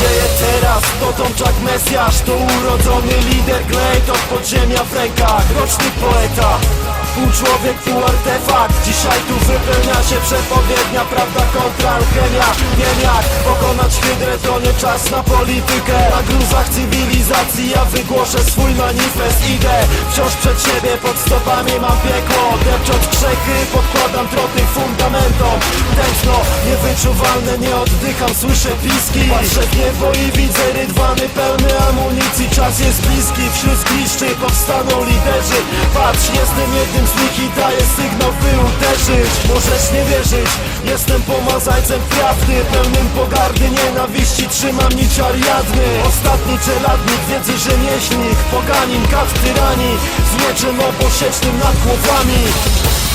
Dzieje teraz, dotąd jak Mesjasz To urodzony lider Glejt od podziemia w rękach. Roczny poeta. Pół człowiek, pół artefakt. Dzisiaj tu wypełnia się przepowiednia Prawda kontra alchemia. Wiem jak pokonać hydrę To nie czas na politykę. Na gruzach cywilizacji Ja wygłoszę swój manifest. Idę wciąż przed siebie Pod stopami mam piekło. Depcząc grzechy Podkładam troty fundamentom. Tętno niewyczuwalne Nie oddycham, słyszę piski. Patrzę w niebo i widzę rydwany pełny amunicji. Czas jest bliski Wśród zgliszczy powstaną liderzy Patrz, jestem jednym z nich i daję sygnał by uderzyć. Możesz nie wierzyć, jestem pomazańcem prawdy Pełnym pogardy, nienawiści, trzymam nić Ariadny Ostatni czeladnik, wiedzy rzemieślnik Poganin, kat tyranii Z mieczem obosiecznym nad głowami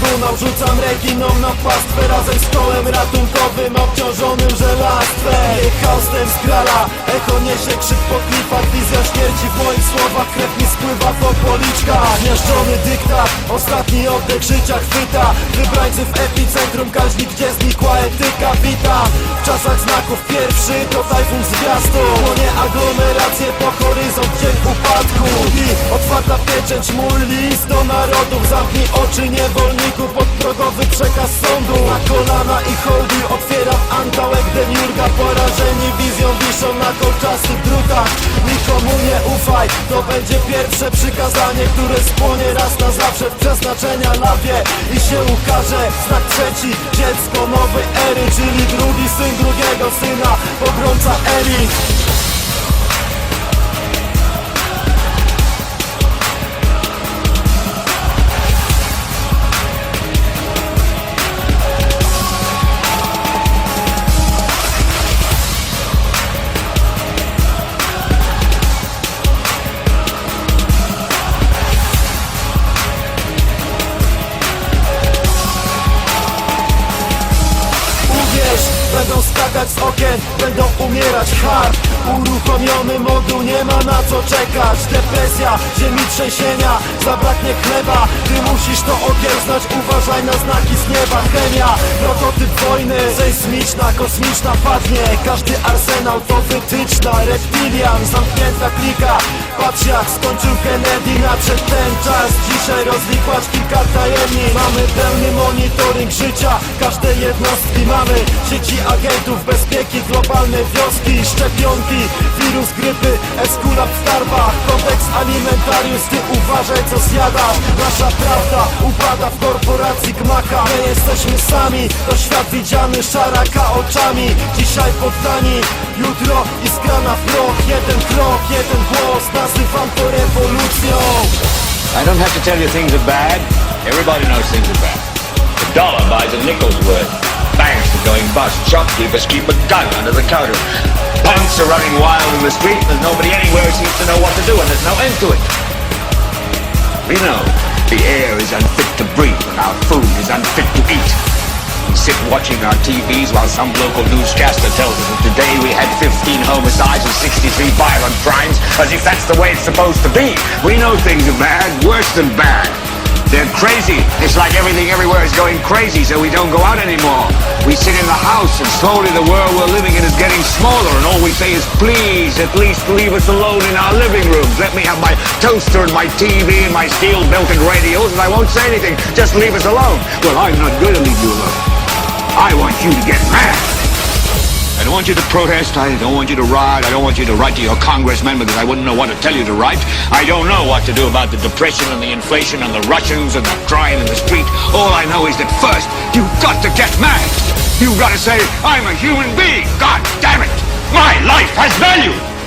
trybunał, rzucam reginom na pastwę Razem z kołem ratunkowym, obciążonym żelastwem. Jej haustem z grala, echo niesie krzyk po klifach Wizja śmierci w moich słowach, krew mi spływa po policzkach. Zmiażdżony dyktat, ostatni oddech życia chwyta Wybrańcy w epicentrum kaźni, gdzie znikła etyka Witam w czasach znaków pierwszy, to tajfun zwiastu Płonie aglomeracje po horyzont, dzień upadku. I otwarta pieczęć, mój list do narodów. Zamknij oczy niewolniku, podprogowy przekaz sądu. Na kolana i hołdy otwieram antałek demiurga Porażeni wizją wiszą na kolczastych drutach Nikomu nie ufaj, to będzie pierwsze przykazanie Które spłonie raz na zawsze w przeznaczenia lawie I się ukaże znak trzeci, dziecko nowej ery Czyli drugi syn drugiego syna, pogromca elit okien, będą umierać hard. Uruchomiony moduł, nie ma na co czekać. Depresja, ziemi trzęsienia, zabraknie chleba. Ty musisz to okiełznać, uważaj na znaki z nieba Prototyp wojny, sejsmiczna, kosmiczna padnie. Każdy arsenał to wytyczna, reptilian, zamknięta klika Patrz jak skończył Kennedy, nadszedł ten czas. Dzisiaj rozwikłać kilka tajemnic. Mamy pełny monitoring życia. Każdej jednostki mamy. Sieci agentów, bezpieki, globalne wioski Szczepionki, wirus grypy Eskulap kodeks alimentarius Ty uważaj co zjadasz Nasza prawda upada w korporacji gmaka My jesteśmy sami, to świat widziany szaraka oczami Dzisiaj poddani, jutro iskra na proch Jeden krok, jeden głos, nazywam to rewolucją I don't have to tell you things are bad. Everybody knows things are bad. The dollar buys a nickel's worth. Banks are going bust. Shopkeepers keep a gun under the counter. Punks are running wild in the street. There's nobody anywhere who seems to know what to do, and there's no end to it. We know the air is unfit to breathe, and our food is unfit to eat. We sit watching our TVs while some local newscaster tells us that today we had 15 homicides and 63 violent crimes, as if that's the way it's supposed to be. We know things are bad, worse than bad. They're crazy. It's like everything everywhere is going crazy, so we don't go out anymore. We sit in the house, and slowly the world we're living in is getting smaller, and all we say is, please, at least leave us alone in our living rooms. Let me have my toaster and my TV and my steel-belted radios, and I won't say anything. Just leave us alone. Well, I'm not going to leave you alone. I want you to get mad. I don't want you to protest. I don't want you to riot. I don't want you to write to your congressman because I wouldn't know what to tell you to write. I don't know what to do about the depression and the inflation and the Russians and the crime in the street. All I know is that first, you've got to get mad. You've got to say, I'm a human being. God damn it. My life has value.